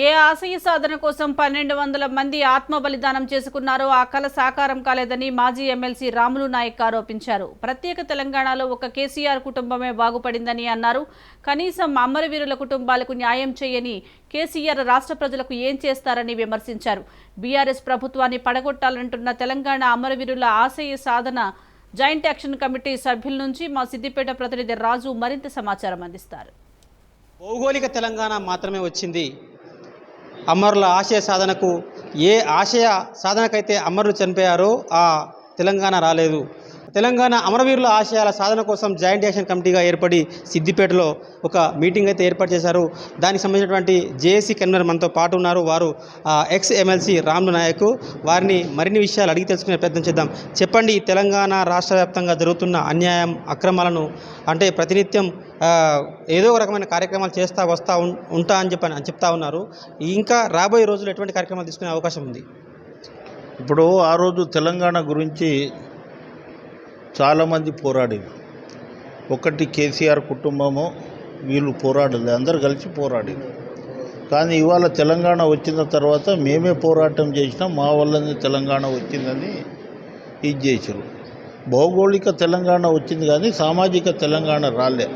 ఏ ఆశయ సాధన కోసం పన్నెండు వందల మంది ఆత్మ బలిదానం చేసుకున్నారో ఆ కళ సాకారం కాలేదని మాజీ ఎమ్మెల్సీ రాములు నాయక్ ఆరోపించారు. ప్రత్యేక తెలంగాణలో ఒక కేసీఆర్ కుటుంబమే బాగుపడిందని అన్నారు. కనీసం అమరవీరుల కుటుంబాలకు న్యాయం చేయని కేసీఆర్ రాష్ట్ర ప్రజలకు ఏం చేస్తారని విమర్శించారు. బీఆర్ఎస్ ప్రభుత్వాన్ని పడగొట్టాలంటున్న తెలంగాణ అమరవీరుల ఆశయ సాధన జాయింట్ యాక్షన్ కమిటీ సభ్యుల నుంచి మా సిద్దిపేట ప్రతినిధి రాజు మరింత సమాచారం అందిస్తారు. భౌగోళిక తెలంగాణ మాత్రమే వచ్చింది. అమరుల ఆశయ సాధనకు ఏ ఆశయ సాధనకైతే అమరులు చనిపోయారో ఆ తెలంగాణ రాలేదు. తెలంగాణ అమరవీరుల ఆశయాల సాధన కోసం జాయింట్ యాక్షన్ కమిటీగా ఏర్పడి సిద్దిపేటలో ఒక మీటింగ్ అయితే ఏర్పాటు చేశారు. దానికి సంబంధించినటువంటి జేఏసీ కన్వీనర్ మనతో పాటు ఉన్నారు. వారు ఎక్స్ ఎమ్మెల్సీ రాములు నాయక్. వారిని మరిన్ని విషయాలు అడిగి తెలుసుకునే ప్రయత్నం చేద్దాం. చెప్పండి తెలంగాణ రాష్ట్ర వ్యాప్తంగా జరుగుతున్న అన్యాయం అక్రమాలను అంటే ప్రతినిత్యం ఏదో ఒక రకమైన కార్యక్రమాలు చేస్తా వస్తా ఉం- ఉంటా అని చెప్పని అని చెప్తా ఉన్నారు. ఇంకా రాబోయే రోజులు ఎటువంటి కార్యక్రమాలు తీసుకునే అవకాశం ఉంది? ఇప్పుడు ఆ రోజు తెలంగాణ గురించి చాలామంది పోరాడారు ఒకటి కేసీఆర్ కుటుంబము వీళ్ళు పోరాడలేదు అందరు కలిసి పోరాడారు కానీ ఇవాళ తెలంగాణ వచ్చిన తర్వాత మేమే పోరాటం చేసినాం మా వల్లనే తెలంగాణ వచ్చిందని ఇది చేశారు భౌగోళిక తెలంగాణ వచ్చింది కానీ సామాజిక తెలంగాణ రాలే.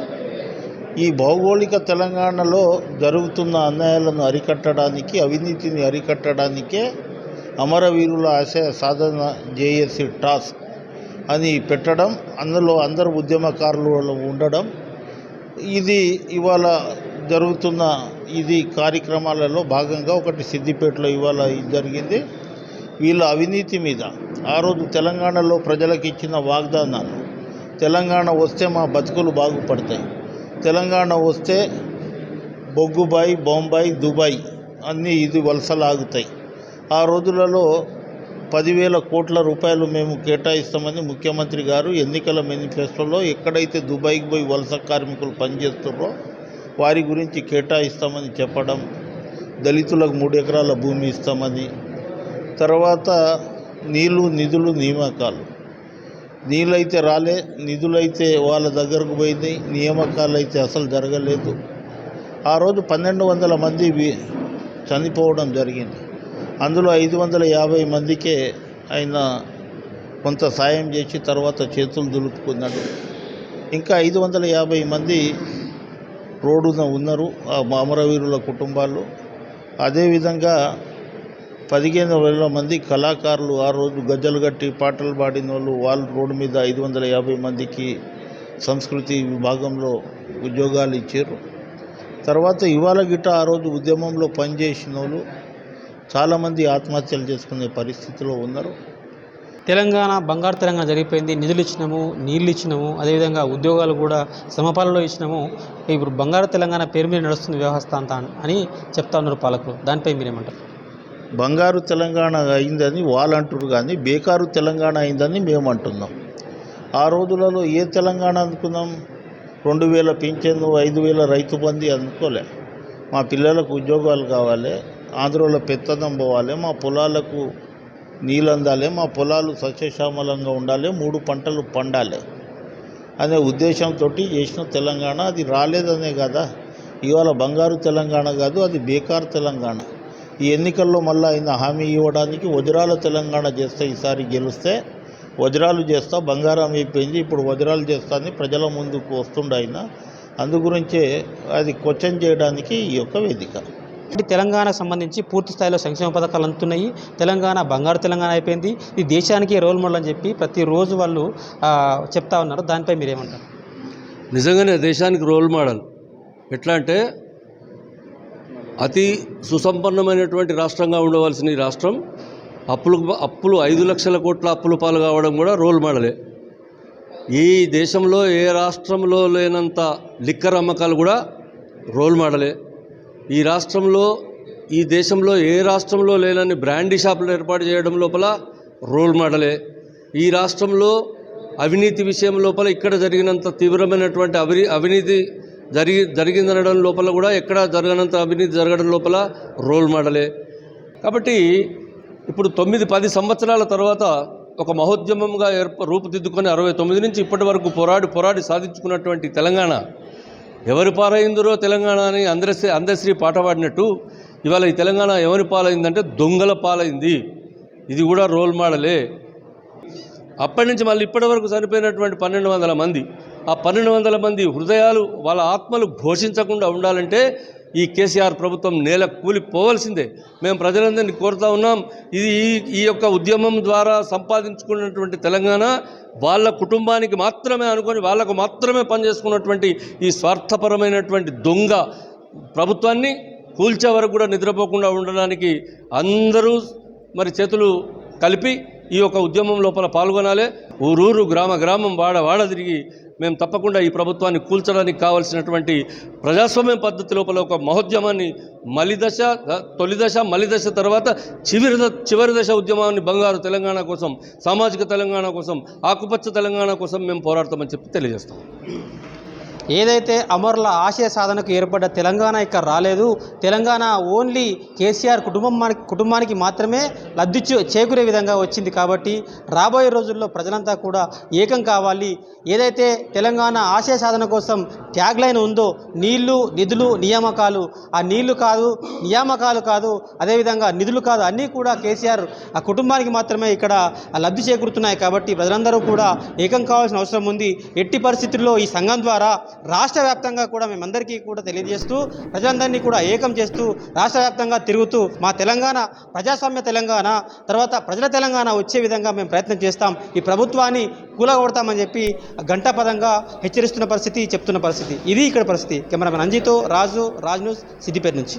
ఈ భౌగోళిక తెలంగాణలో జరుగుతున్న అన్యాయాలను అరికట్టడానికి అవినీతిని అరికట్టడానికే అమరవీరుల ఆశయ సాధన జేఏసీ టాస్క్ అని పెట్టడం అందులో అందరు ఉద్యమకారులు ఉండడం ఇది ఇవాళ జరుగుతున్న ఇది కార్యక్రమాలలో భాగంగా ఒకటి సిద్దిపేటలో ఇవాళ జరిగింది. వీళ్ళ అవినీతి మీద ఆ రోజు తెలంగాణలో ప్రజలకు ఇచ్చిన వాగ్దానాలు తెలంగాణ వస్తే మా బతుకులు బాగుపడతాయి తెలంగాణ వస్తే బొగ్గుబాయి బొంబాయి దుబాయ్ అన్నీ ఇది వలసలాగుతాయి. ఆ రోజులలో పదివేల కోట్ల రూపాయలు మేము కేటాయిస్తామని ముఖ్యమంత్రి గారు ఎన్నికల మేనిఫెస్టోలో ఎక్కడైతే దుబాయ్కి పోయి వలస కార్మికులు పనిచేస్తున్నారో వారి గురించి కేటాయిస్తామని చెప్పడం దళితులకు మూడు ఎకరాల భూమి ఇస్తామని తర్వాత నీళ్ళు నిధులు నియామకాలు. నీళ్ళైతే రాలే నిధులైతే వాళ్ళ దగ్గరకు పోయింది నియామకాలు అయితే అసలు జరగలేదు. ఆ రోజు పన్నెండు వందల మంది వి- చనిపోవడం జరిగింది. అందులో ఐదు వందల యాభై మందికే ఆయన కొంత సాయం చేసి తర్వాత చేతులు దులుపుకున్నాడు. ఇంకా ఐదు వందల యాభై మంది రోడ్డున ఉన్నారు ఆ అమరవీరుల కుటుంబాలు అదేవిధంగా పదిహేను వేల మంది కళాకారులు ఆ రోజు గజ్జలు కట్టి పాటలు పాడిన వాళ్ళు వాళ్ళు రోడ్డు మీద ఐదు వందల యాభై మందికి సంస్కృతి విభాగంలో ఉద్యోగాలు ఇచ్చారు. తర్వాత ఇవాళ గిట్ట ఆ రోజు ఉద్యమంలో పనిచేసిన వాళ్ళు చాలామంది ఆత్మహత్యలు చేసుకునే పరిస్థితిలో ఉన్నారు. తెలంగాణ బంగారు తెలంగాణ జరిగిపోయింది. నిధులు ఇచ్చినాము నీళ్ళు ఇచ్చినాము అదేవిధంగా ఉద్యోగాలు కూడా సమపాలలో ఇచ్చినాము. ఇప్పుడు బంగారు తెలంగాణ పేరు మీద నడుస్తుంది వ్యవస్థ అంతా అని చెప్తా ఉన్నారు పాలకులు. దానిపై మీరేమంటారు? బంగారు తెలంగాణ అయిందని వాళ్ళు అంటున్నారు కానీ బేకారు తెలంగాణ అయిందని మేము అంటున్నాం. ఆ రోజులలో ఏ తెలంగాణ అనుకున్నాం? రెండు వేల పింఛను ఐదు వేల రైతు బంధు అనుకోలే. మా పిల్లలకు ఉద్యోగాలు కావాలి ఆంధ్రలో పెత్తనం పోవాలి మా పొలాలకు నీళ్ళు అందాలి మా పొలాలు సస్యశ్యామలంగా ఉండాలి మూడు పంటలు పండాలి అనే ఉద్దేశంతో చేసిన తెలంగాణ. అది రాలేదనే కదా ఇవాళ బంగారు తెలంగాణ కాదు అది బేకార్ తెలంగాణ. ఈ ఎన్నికల్లో మళ్ళీ ఆయన హామీ ఇవ్వడానికి వజ్రాల తెలంగాణ చేస్తే ఈసారి గెలిస్తే వజ్రాలు చేస్తా బంగారం అయిపోయింది ఇప్పుడు వజ్రాలు చేస్తా అని ప్రజల ముందుకు వస్తుండ ఆయన. అందు గురించే అది క్వశ్చన్ చేయడానికి ఈ యొక్క వేదిక. తెలంగాణకు సంబంధించి పూర్తి స్థాయిలో సంక్షేమ పథకాలు అందుతున్నాయి. తెలంగాణ బంగారు తెలంగాణ అయిపోయింది. ఇది దేశానికి రోల్ మోడల్ అని చెప్పి ప్రతిరోజు వాళ్ళు చెప్తా ఉన్నారు. దానిపై మీరేమంటారు? నిజంగానే దేశానికి రోల్ మోడల్. ఎట్లా అంటే అతి సుసంపన్నమైనటువంటి రాష్ట్రంగా ఉండవలసిన ఈ రాష్ట్రం అప్పులు అప్పులు ఐదు లక్షల కోట్ల అప్పులు పాలు కావడం కూడా రోల్ మోడలే. ఈ దేశంలో ఏ రాష్ట్రంలో లేనంత లిక్కర్ అమ్మకాలు కూడా రోల్ మోడలే. ఈ రాష్ట్రంలో ఈ దేశంలో ఏ రాష్ట్రంలో లేనని బ్రాండీ షాపులు ఏర్పాటు చేయడం లోపల రోల్ మోడలే. ఈ రాష్ట్రంలో అవినీతి విషయం లోపల ఇక్కడ జరిగినంత తీవ్రమైనటువంటి అవి అవినీతి జరిగి జరిగిందనడం లోపల కూడా ఎక్కడ జరగనంత అవినీతి జరగడం లోపల రోల్ మోడలే. కాబట్టి ఇప్పుడు తొమ్మిది పది సంవత్సరాల తర్వాత ఒక మహోద్యమంగా ఏర్ప రూపుదిద్దుకొని అరవై తొమ్మిది నుంచి ఇప్పటి వరకు పోరాడి పోరాడి సాధించుకున్నటువంటి తెలంగాణ ఎవరు పాలైందరో తెలంగాణ అని అందరి అందశ్రీ పాట పాడినట్టు ఇవాళ ఈ తెలంగాణ ఎవరి పాలైందంటే దొంగల పాలైంది. ఇది కూడా రోల్ మోడలే. అప్పటి నుంచి మళ్ళీ ఇప్పటి వరకు చనిపోయినటువంటి పన్నెండు వందల మంది. ఆ పన్నెండు వందల మంది హృదయాలు వాళ్ళ ఆత్మలు ఘోషించకుండా ఉండాలంటే ఈ కేసీఆర్ ప్రభుత్వం నేల కూలిపోవలసిందే. మేము ప్రజలందరినీ కోరుతా ఉన్నాం. ఇది ఈ ఈ యొక్క ఉద్యమం ద్వారా సంపాదించుకున్నటువంటి తెలంగాణ వాళ్ళ కుటుంబానికి మాత్రమే అనుకొని వాళ్ళకు మాత్రమే పనిచేసుకున్నటువంటి ఈ స్వార్థపరమైనటువంటి దొంగ ప్రభుత్వాన్ని కూల్చే వరకు కూడా నిద్రపోకుండా ఉండడానికి అందరూ మరి చేతులు కలిపి ఈ యొక్క ఉద్యమం లోపల పాల్గొనాలి. ఊరూరు గ్రామ గ్రామం వాడ వాడ తిరిగి మేము తప్పకుండా ఈ ప్రభుత్వాన్ని కూల్చడానికి కావలసినటువంటి ప్రజాస్వామ్య పద్ధతి లోపల ఒక మహోద్యమాన్ని మలిదశ తొలిదశ మలిదశ తర్వాత చివరి చివరి దశ ఉద్యమాన్ని బంగారు తెలంగాణ కోసం సామాజిక తెలంగాణ కోసం ఆకుపచ్చ తెలంగాణ కోసం మేము పోరాడతామని చెప్పి తెలియజేస్తాం. ఏదైతే అమరుల ఆశయ సాధనకు ఏర్పడ్డ తెలంగాణ ఇక్కడ రాలేదు తెలంగాణ ఓన్లీ కేసీఆర్ కుటుంబం కుటుంబానికి మాత్రమే లబ్ధి చేకూరే విధంగా వచ్చింది కాబట్టి రాబోయే రోజుల్లో ప్రజలంతా కూడా ఏకం కావాలి. ఏదైతే తెలంగాణ ఆశయ సాధన కోసం ట్యాగ్ లైన్ ఉందో నీళ్ళు నిధులు నియామకాలు ఆ నీళ్ళు కాదు నియామకాలు కాదు అదేవిధంగా నిధులు కాదు అన్నీ కూడా కేసీఆర్ ఆ కుటుంబానికి మాత్రమే ఇక్కడ లబ్ధి చేకూరుతున్నాయి కాబట్టి ప్రజలందరూ కూడా ఏకం కావాల్సిన అవసరం ఉంది. ఎట్టి పరిస్థితుల్లో ఈ సంఘం ద్వారా రాష్ట్ర వ్యాప్తంగా కూడా మేమందరికీ కూడా తెలియజేస్తూ ప్రజలందరినీ కూడా ఏకం చేస్తూ రాష్ట్ర వ్యాప్తంగా తిరుగుతూ మా తెలంగాణ ప్రజాస్వామ్య తెలంగాణ తర్వాత ప్రజల తెలంగాణ వచ్చే విధంగా మేము ప్రయత్నం చేస్తాం. ఈ ప్రభుత్వాన్ని కూలగొడతామని చెప్పి గంటాపదంగా హెచ్చరిస్తున్న పరిస్థితి చెప్తున్న పరిస్థితి. ఇది ఇక్కడ పరిస్థితి. కెమెరామెన్ అంజితో రాజు రాజ్ న్యూస్ సిద్దిపేట నుంచి.